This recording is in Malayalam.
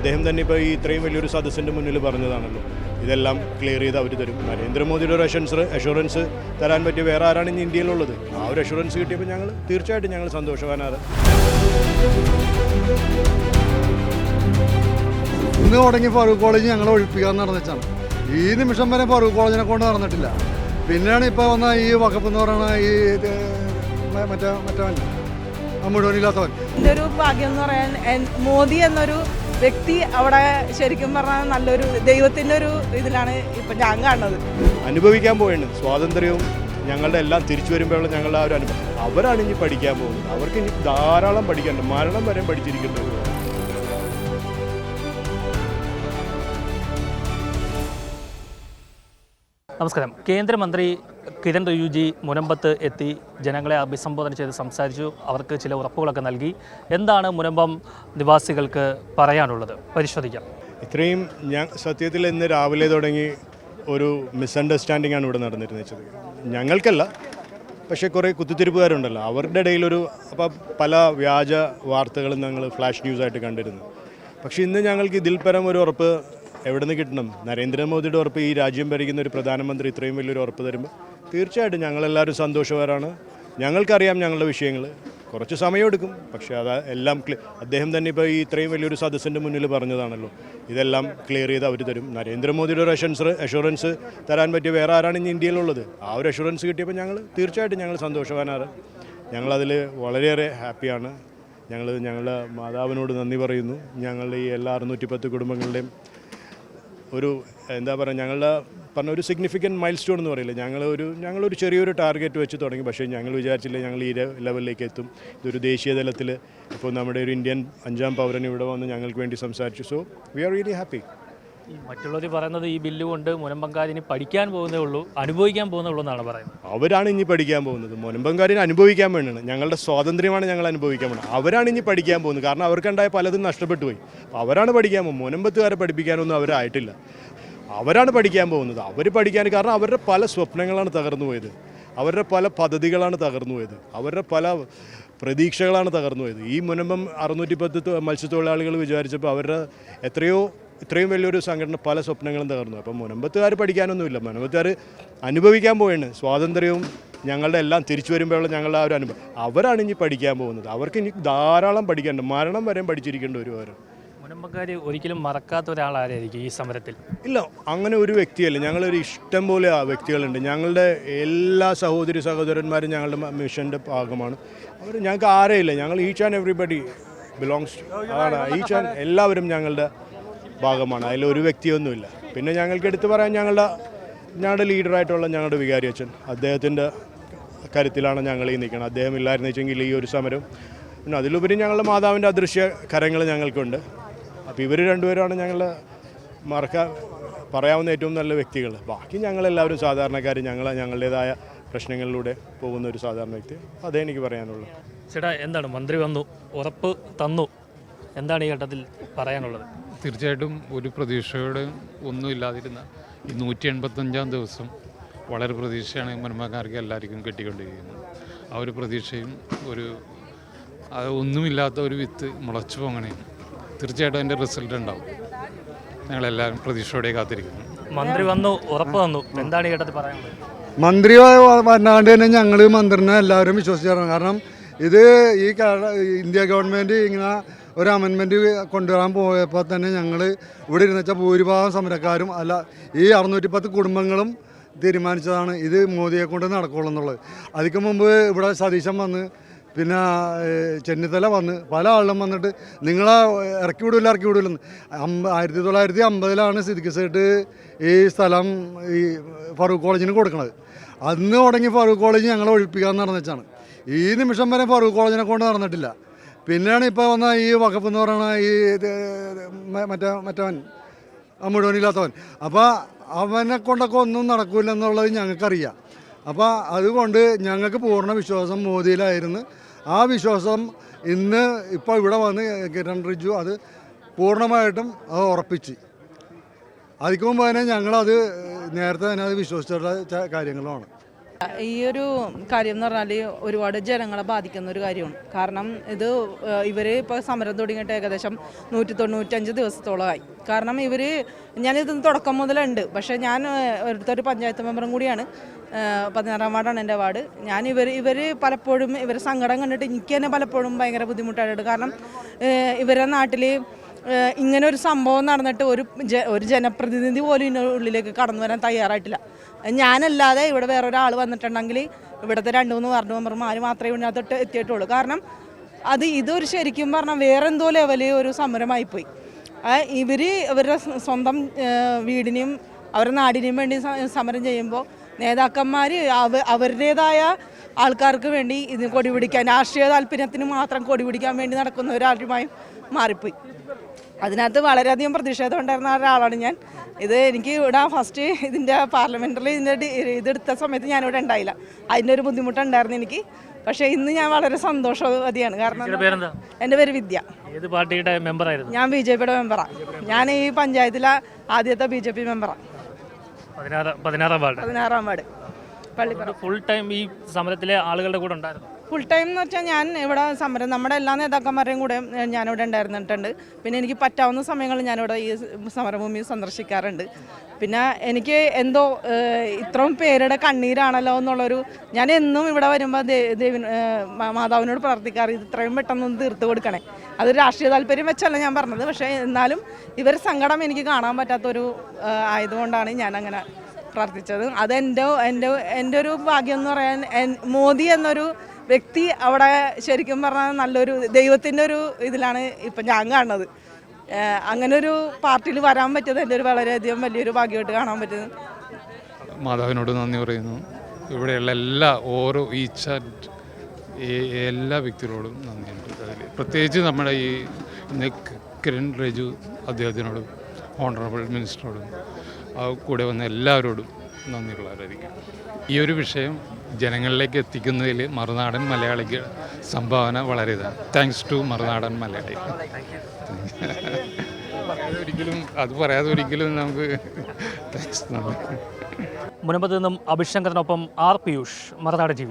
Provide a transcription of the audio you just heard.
അദ്ദേഹം തന്നെ ഇപ്പോൾ ഈ ഇത്രയും വലിയൊരു സദസ്സിന്റെ മുന്നിൽ പറഞ്ഞതാണല്ലോ. ഇതെല്ലാം ക്ലിയർ ചെയ്ത് അവർ തരും. നരേന്ദ്രമോദിയുടെ ഒരു അഷൻസ് അഷുറൻസ് തരാൻ പറ്റിയ വേറെ ആരാണ് ഇനി ഇന്ത്യയിലുള്ളത്? ആ ഒരു അഷുറൻസ് കിട്ടിയപ്പോൾ ഞങ്ങൾ തീർച്ചയായിട്ടും ഞങ്ങൾ സന്തോഷവാനാണ്. ഇന്ന് തുടങ്ങി ഫറൂഖ് കോളേജ് ഞങ്ങൾ ഒഴിപ്പിക്കാൻ നടന്നിച്ചാണ് ഈ നിമിഷം വരെ ഫറൂഖ് കോളേജിനെ കൊണ്ട് നടന്നിട്ടില്ല. പിന്നെയാണ് ഇപ്പോൾ വന്ന ഈ വകുപ്പ് എന്ന് പറയുന്ന ഈ മറ്റേ മറ്റേ മറ്റവൻ മുഴുവനില്ലാത്തവൻ എന്റെ ഒരു ഭാഗ്യം എന്ന് പറയാൻ മോദി എന്നൊരു വ്യക്തി അവിടെ ശരിക്കും പറഞ്ഞാൽ നല്ലൊരു ദൈവത്തിന്റെ ഒരു ഇതിലാണ് ഇപ്പം ഞാൻ കാണുന്നത്. അനുഭവിക്കാൻ പോയാണ് സ്വാതന്ത്ര്യവും ഞങ്ങളുടെ എല്ലാം തിരിച്ചു വരുമ്പോഴുള്ള ഞങ്ങളുടെ ആ ഒരു അനുഭവം അവരാണ് ഇനി പഠിക്കാൻ പോകുന്നത്. അവർക്ക് ഇനി ധാരാളം പഠിക്കാനുണ്ട്. മരണം വരെ പഠിച്ചിരിക്കേണ്ടത് നമസ്കാരം. കേന്ദ്രമന്ത്രി കിരൺ റിയുജി മുനമ്പത്ത് എത്തി ജനങ്ങളെ അഭിസംബോധന ചെയ്ത് സംസാരിച്ചു. അവർക്ക് ചില ഉറപ്പുകളൊക്കെ നൽകി. എന്താണ് മുനമ്പം നിവാസികൾക്ക് പറയാനുള്ളത്? പരിശോധിക്കാം. ഇത്രയും ഞാൻ സത്യത്തിൽ ഇന്ന് രാവിലെ തുടങ്ങി ഒരു മിസ്അണ്ടർസ്റ്റാൻഡിംഗ് ആണ് ഇവിടെ നടന്നിരുന്നത്. ഞങ്ങൾക്കല്ല പക്ഷേ കുറേ കുത്തിത്തിരിപ്പുകാരുണ്ടല്ലോ. അവരുടെ ഇടയിലൊരു അപ്പോൾ പല വ്യാജ വാർത്തകളും ഞങ്ങൾ ഫ്ലാഷ് ന്യൂസായിട്ട് കണ്ടിരുന്നു. പക്ഷേ ഇന്ന് ഞങ്ങൾക്ക് ഇതിൽ പരം ഒരു ഉറപ്പ് എവിടെ നിന്ന് കിട്ടണം? നരേന്ദ്രമോദിയുടെ ഉറപ്പ് ഈ രാജ്യം ഭരിക്കുന്ന ഒരു പ്രധാനമന്ത്രി ഇത്രയും വലിയൊരു ഉറപ്പ് തരുമ്പോൾ തീർച്ചയായിട്ടും ഞങ്ങളെല്ലാവരും സന്തോഷവാനാണ് ഞങ്ങൾക്കറിയാം ഞങ്ങളുടെ വിഷയങ്ങൾ കുറച്ച് സമയമെടുക്കും. പക്ഷേ അത് എല്ലാം അദ്ദേഹം തന്നെ ഇപ്പോൾ ഈ ഇത്രയും വലിയൊരു സദസ്സിന്റെ മുന്നിൽ പറഞ്ഞതാണല്ലോ. ഇതെല്ലാം ക്ലിയർ ചെയ്ത് അവർ തരും. നരേന്ദ്രമോദിയുടെ ഒരു അഷൻസ് അഷുറൻസ് തരാൻ പറ്റിയ വേറെ ആരാണ് ഇനി ഇന്ത്യയിലുള്ളത്? ആ ഒരു അഷുറൻസ് കിട്ടിയപ്പോൾ ഞങ്ങൾ തീർച്ചയായിട്ടും ഞങ്ങൾ സന്തോഷവാനാണ്. ഞങ്ങളതിൽ വളരെയേറെ ഹാപ്പിയാണ് ഞങ്ങൾ ഞങ്ങളുടെ മാതാവിനോട് നന്ദി പറയുന്നു. ഞങ്ങളുടെ ഈ എല്ലാ അറുന്നൂറ്റി പത്ത് കുടുംബങ്ങളുടെയും ഒരു എന്താ പറയുക ഞങ്ങളുടെ പറഞ്ഞ ഒരു സിഗ്നിഫിക്കന്റ് മൈൽ സ്റ്റോൺ എന്ന് പറയില്ല? ഞങ്ങളൊരു ഒരു ഞങ്ങളൊരു ചെറിയൊരു ടാർഗറ്റ് വെച്ച് തുടങ്ങി. പക്ഷേ ഞങ്ങൾ വിചാരിച്ചില്ല ഞങ്ങൾ ഈ ലെവലിലേക്ക് എത്തും. ഇതൊരു ദേശീയ തലത്തിൽ ഇപ്പോൾ നമ്മുടെ ഒരു ഇന്ത്യൻ അഞ്ചാം പൗരൻ ഇവിടെ വന്ന് ഞങ്ങൾക്ക് വേണ്ടി സംസാരിച്ചു. So we are really happy മറ്റുള്ളവർ പറയുന്നത് ഈ ബില്ല് കൊണ്ട് മുനമ്പംകാരിന് പഠിക്കാൻ പോകുന്നേ ഉള്ളൂ അനുഭവിക്കാൻ പോകുന്നേ ഉള്ളൂ എന്നാണ് പറയുന്നത്. അവരാണ് ഇനി പഠിക്കാൻ പോകുന്നത്. മുനമ്പങ്കാരിന് അനുഭവിക്കാൻ വേണ്ടിയാണ്. ഞങ്ങളുടെ സ്വാതന്ത്ര്യമാണ് ഞങ്ങൾ അനുഭവിക്കാൻ വേണ്ടത് അവരാണ് ഇനി പഠിക്കാൻ പോകുന്നത്. കാരണം അവർക്കുണ്ടായ പലതും നഷ്ടപ്പെട്ടു പോയി. അപ്പോൾ അവരാണ് പഠിക്കാൻ പോകുന്നത്. മുനമ്പത്തുകാരെ പഠിപ്പിക്കാനൊന്നും അവരായിട്ടില്ല. അവരാണ് പഠിക്കാൻ പോകുന്നത്. അവർ പഠിക്കാൻ കാരണം അവരുടെ പല സ്വപ്നങ്ങളാണ് തകർന്നു പോയത്. അവരുടെ പല പദ്ധതികളാണ് തകർന്നു പോയത്. അവരുടെ പല പ്രതീക്ഷകളാണ് തകർന്നു പോയത്. ഈ മുനമ്പം അറുന്നൂറ്റി പത്ത് മത്സ്യത്തൊഴിലാളികൾ വിചാരിച്ചപ്പോൾ അവരുടെ എത്രയോ ഇത്രയും വലിയൊരു സംഘടന പല സ്വപ്നങ്ങളും തകർന്നു അപ്പം മുനമ്പത്തുകാർ പഠിക്കാനൊന്നുമില്ല. മുനമ്പത്തുകാർ അനുഭവിക്കാൻ പോവുകയാണ് സ്വാതന്ത്ര്യവും ഞങ്ങളുടെ എല്ലാം തിരിച്ചു വരുമ്പോഴുള്ള ഞങ്ങളുടെ ആ ഒരു അനുഭവം. അവരാണ് ഇനി പഠിക്കാൻ പോകുന്നത്. അവർക്ക് ഇനി ധാരാളം പഠിക്കാനുണ്ട് മരണം വരെയും പഠിച്ചിരിക്കേണ്ട ഒരു അവർ മുനമ്പംകാർ ഒരിക്കലും മറക്കാത്ത ഒരാളായിരിക്കും ഈ സമരത്തിൽ? ഇല്ല അങ്ങനെ ഒരു വ്യക്തിയല്ല. ഞങ്ങളൊരു ഇഷ്ടം പോലെ ആ വ്യക്തികളുണ്ട്. ഞങ്ങളുടെ എല്ലാ സഹോദരി സഹോദരന്മാരും ഞങ്ങളുടെ മിഷന്റെ മിഷന്റെ ഭാഗമാണ്. അവർ ഞങ്ങൾക്ക് ആരെയില്ല. ഞങ്ങൾ ഈച്ച് ആൻഡ് എവറിബഡി ബിലോങ്സ് ആണ്. ഈച്ച് ആൻഡ് എല്ലാവരും ഞങ്ങളുടെ ഭാഗമാണ്. അതിൽ ഒരു വ്യക്തിയൊന്നുമില്ല. പിന്നെ ഞങ്ങൾക്ക് എടുത്തു പറയാൻ ഞങ്ങളുടെ ഞങ്ങളുടെ ലീഡറായിട്ടുള്ള ഞങ്ങളുടെ വികാരി അച്ഛൻ അദ്ദേഹത്തിന്റെ കരുത്തിലാണ് ഞങ്ങൾ ഈ നിൽക്കുന്നത്. അദ്ദേഹം ഇല്ലായിരുന്നു വെച്ചെങ്കിൽ ഈ ഒരു സമരം പിന്നെ അതിലുപരി ഞങ്ങളുടെ മാതാവിന്റെ അദൃശ്യ കരങ്ങൾ ഞങ്ങൾക്കുണ്ട്. അപ്പോൾ ഇവർ രണ്ടുപേരാണ് ഞങ്ങൾ മറക്കാൻ പറയാവുന്ന ഏറ്റവും നല്ല വ്യക്തികൾ. ബാക്കി ഞങ്ങളെല്ലാവരും സാധാരണക്കാർ ഞങ്ങൾ ഞങ്ങളുടേതായ പ്രശ്നങ്ങളിലൂടെ പോകുന്ന ഒരു സാധാരണ വ്യക്തി. അതേ എനിക്ക് പറയാനുള്ളൂ. ചേട്ടാ എന്താണ്? മന്ത്രി വന്നു ഉറപ്പ് തന്നു. എന്താണ് ഈ ഘട്ടത്തിൽ പറയാനുള്ളത്? തീർച്ചയായിട്ടും ഒരു പ്രതീക്ഷയോടെ ഒന്നുമില്ലാതിരുന്ന ഈ നൂറ്റി എൺപത്തഞ്ചാം ദിവസം വളരെ പ്രതീക്ഷയാണ് മന്മക്കാർക്ക് എല്ലാവർക്കും കിട്ടിക്കൊണ്ടിരിക്കുന്നത്. ആ ഒരു പ്രതീക്ഷയും ഒരു അത് ഒന്നുമില്ലാത്ത ഒരു വിത്ത് മുളച്ചു പോകണേന് തീർച്ചയായിട്ടും അതിന്റെ റിസൾട്ട് ഉണ്ടാവും. ഞങ്ങളെല്ലാവരും പ്രതീക്ഷയോടെ കാത്തിരിക്കുന്നു. മന്ത്രി വന്നു ഉറപ്പ് തന്നു. എന്താണ് കേട്ടത് ഘട്ടത്തിൽ പറയാനുള്ളത്? മന്ത്രി വന്നാണ്ട് തന്നെ ഞങ്ങൾ മന്ത്രിനെ എല്ലാവരും വിശ്വസിച്ചിരുന്നു കാരണം ഇത് ഈ കേരള ഇന്ത്യ ഗവൺമെന്റ് ഇങ്ങനെ ഒരു അമെൻമെന്റ് കൊണ്ടുവരാൻ പോയപ്പോൾ തന്നെ ഞങ്ങൾ ഇവിടെ ഇരുന്ന് വെച്ചാൽ ഭൂരിഭാഗം സമരക്കാരും അല്ല ഈ അറുന്നൂറ്റി പത്ത് കുടുംബങ്ങളും തീരുമാനിച്ചതാണ് ഇത് മോദിയെ കൊണ്ട് നടക്കുള്ളൂ എന്നുള്ളത്. അതിക്ക് മുമ്പ് ഇവിടെ സതീശൻ വന്ന് പിന്നെ ചെന്നിത്തല വന്ന് പല ആളും വന്നിട്ട് നിങ്ങളെ ഇറക്കി വിടില്ല ഇറക്കി വിടില്ലെന്ന് അമ്പ ആയിരത്തി തൊള്ളായിരത്തി അമ്പതിലാണ് സിദ്ദിഖ് സേട്ട് ഈ സ്ഥലം ഈ ഫറൂഖ് കോളേജിന് കൊടുക്കുന്നത് അന്ന് തുടങ്ങി ഫറൂഖ് കോളേജ് ഞങ്ങളെ ഒഴിപ്പിക്കാൻ നടന്നിച്ചാണ്. ഈ നിമിഷം വരെ ഫറൂഖ് കോളേജിനെ കൊണ്ട് നടന്നിട്ടില്ല. പിന്നെയാണ് ഇപ്പോൾ വന്ന ഈ വകുപ്പ് എന്ന് പറയുന്ന ഈ മറ്റേ മറ്റവൻ മുഴുവനില്ലാത്തവൻ അപ്പോൾ അവനെ കൊണ്ടൊക്കെ ഒന്നും നടക്കില്ല എന്നുള്ളത് ഞങ്ങൾക്കറിയാം. അപ്പോൾ അതുകൊണ്ട് ഞങ്ങൾക്ക് പൂർണ വിശ്വാസം മോദിയിലായിരുന്നു. ആ വിശ്വാസം ഇന്ന് ഇപ്പോൾ ഇവിടെ വന്ന് കിരൺ റിജു അത് പൂർണമായിട്ടും അത് ഉറപ്പിച്ച്. അതിക്ക് മുമ്പ് തന്നെ ഞങ്ങളത് നേരത്തെ തന്നെ അത് വിശ്വസിച്ചിട്ടുള്ള കാര്യങ്ങളുമാണ് ഈ ഒരു കാര്യം എന്ന് പറഞ്ഞാൽ ഒരുപാട് ജനങ്ങളെ ബാധിക്കുന്ന ഒരു കാര്യമാണ്. കാരണം ഇത് ഇവർ ഇപ്പോൾ സമരം തുടങ്ങിയിട്ട് ഏകദേശം നൂറ്റി തൊണ്ണൂറ്റഞ്ച് ദിവസത്തോളമായി. കാരണം ഇവർ ഞാനിതിന് തുടക്കം മുതലുണ്ട്. പക്ഷേ ഞാൻ ഒരു പഞ്ചായത്ത് മെമ്പറും കൂടിയാണ്. പതിനാറാം വാർഡാണ് എന്റെ വാർഡ്. ഞാൻ ഇവർ ഇവർ പലപ്പോഴും ഇവർ സങ്കടം കണ്ടിട്ട് എനിക്ക് തന്നെ പലപ്പോഴും ഭയങ്കര ബുദ്ധിമുട്ടായിട്ടുണ്ട്. കാരണം ഇവരുടെ നാട്ടിൽ ഇങ്ങനെ ഒരു സംഭവം നടന്നിട്ട് ഒരു ഒരു ജനപ്രതിനിധി പോലും ഇതിന്റെ ഉള്ളിലേക്ക് കടന്നു വരാൻ തയ്യാറായിട്ടില്ല. ഞാനല്ലാതെ ഇവിടെ വേറൊരാൾ വന്നിട്ടുണ്ടെങ്കിൽ ഇവിടുത്തെ രണ്ട് മൂന്ന് വാർഡ് മെമ്പർമാർ മാത്രമേ ഇതിനകത്തോട്ട് എത്തിയിട്ടുള്ളൂ. കാരണം അത് ഇതൊരു ശരിക്കും പറഞ്ഞാൽ വേറെ എന്തോ ലെവലിൽ ഒരു സമരമായിപ്പോയി. ഇവർ ഇവരുടെ സ്വന്തം വീടിനെയും അവരുടെ നാടിനെയും വേണ്ടി സമരം ചെയ്യുമ്പോൾ നേതാക്കന്മാർ അവ അവരുടേതായ ആൾക്കാർക്ക് വേണ്ടി ഇത് കൊടി പിടിക്കാൻ രാഷ്ട്രീയ താല്പര്യത്തിന് മാത്രം കൊടി പിടിക്കാൻ വേണ്ടി നടക്കുന്ന ഒരാളുമായി മാറിപ്പോയി. അതിനകത്ത് വളരെയധികം പ്രതിഷേധം ഉണ്ടായിരുന്ന ഒരാളാണ് ഞാൻ. ഇത് എനിക്ക് ഇവിടെ ഫസ്റ്റ് ഇതിന്റെ പാർലമെന്ററിൽ ഇതിന്റെ ഇതെടുത്ത സമയത്ത് ഞാനിവിടെ ഉണ്ടായില്ല. അതിന്റെ ഒരു ബുദ്ധിമുട്ടുണ്ടായിരുന്നു എനിക്ക്. പക്ഷേ ഇന്ന് ഞാൻ വളരെ സന്തോഷവതിയാണ്. കാരണം എന്റെ പേര് വിദ്യ. ഏത് പാർട്ടിയുടെ മെമ്പറായിരുന്നു ഞാൻ ബി ജെ പിയുടെ മെമ്പറാണ് ഞാൻ ഈ പഞ്ചായത്തിലെ ആദ്യത്തെ ബി ജെ പി മെമ്പറാണ് പതിനാറ് പതിനാറാം വാർഡ്. പതിനാറാം വാർഡ്. പള്ളിപ്പുറം ഫുൾ ടൈം ഈ സമരത്തിലെ ആളുകളുടെ കൂടെ ഉണ്ടായിരുന്നു. ഫുൾ ടൈം എന്ന് വെച്ചാൽ ഞാൻ ഇവിടെ സമരം നമ്മുടെ എല്ലാ നേതാക്കന്മാരെയും കൂടെ ഞാനിവിടെ ഉണ്ടായിരുന്നിട്ടുണ്ട്. പിന്നെ എനിക്ക് പറ്റാവുന്ന സമയങ്ങളിൽ ഞാനിവിടെ ഈ സമരഭൂമി സന്ദർശിക്കാറുണ്ട്. പിന്നെ എനിക്ക് എന്തോ ഇത്രയും പേരുടെ കണ്ണീരാണല്ലോ എന്നുള്ളൊരു ഞാൻ എന്നും ഇവിടെ വരുമ്പോൾ ദേവി മാതാവിനോട് പ്രാർത്ഥിക്കാറ് ഇത് ഇത്രയും പെട്ടെന്ന് തീർത്ത് കൊടുക്കണേ. അതൊരു രാഷ്ട്രീയ താല്പര്യം വെച്ചല്ല ഞാൻ പറഞ്ഞത് പക്ഷേ എന്നാലും ഇവർ സങ്കടം എനിക്ക് കാണാൻ പറ്റാത്തൊരു ആയതുകൊണ്ടാണ് ഞാൻ അങ്ങനെ പ്രാർത്ഥിച്ചത്. അത് എന്റെ എന്റെ എന്റെ ഒരു ഭാഗ്യം എന്ന് പറയാൻ മോദി എന്നൊരു വ്യക്തി അവിടെ ശരിക്കും പറഞ്ഞാൽ നല്ലൊരു ദൈവത്തിന്റെ ഒരു ഇതിലാണ് ഇപ്പം ഞാൻ കാണുന്നത്. അങ്ങനെ ഒരു പാർട്ടിയിൽ വരാൻ പറ്റിയത് എന്റെ ഒരു വളരെയധികം വലിയൊരു ഭാഗ്യമായിട്ട് കാണാൻ പറ്റുന്നത് മാതാവിനോട് നന്ദി പറയുന്നു. ഇവിടെയുള്ള എല്ലാ ഓരോ ഈ ചാറ്റ് എല്ലാ വ്യക്തികളോടും നന്ദിയുണ്ട് അതിൽ പ്രത്യേകിച്ച് നമ്മുടെ ഈ കിരൺ റിജു അദ്ദേഹത്തിനോടും ഓണറബിൾ മിനിസ്റ്ററോടും കൂടെ വന്ന എല്ലാവരോടും നന്ദിയുള്ളവരായിരിക്കും. ഈ ഒരു വിഷയം ജനങ്ങളിലേക്ക് എത്തിക്കുന്നതിൽ മറുനാടൻ മലയാളിക്ക് സംഭാവന വളരെ ഇതാണ്. Thanks to Marunadan Malayali. ഒരിക്കലും അത് പറയാതെ ഒരിക്കലും നമുക്ക് താങ്ക്സ് നന്ദി മുനമ്പത്ത് നിന്നും അഭിഷങ്കറിനൊപ്പം ആർ പിയൂഷ് മറുനാട് ടി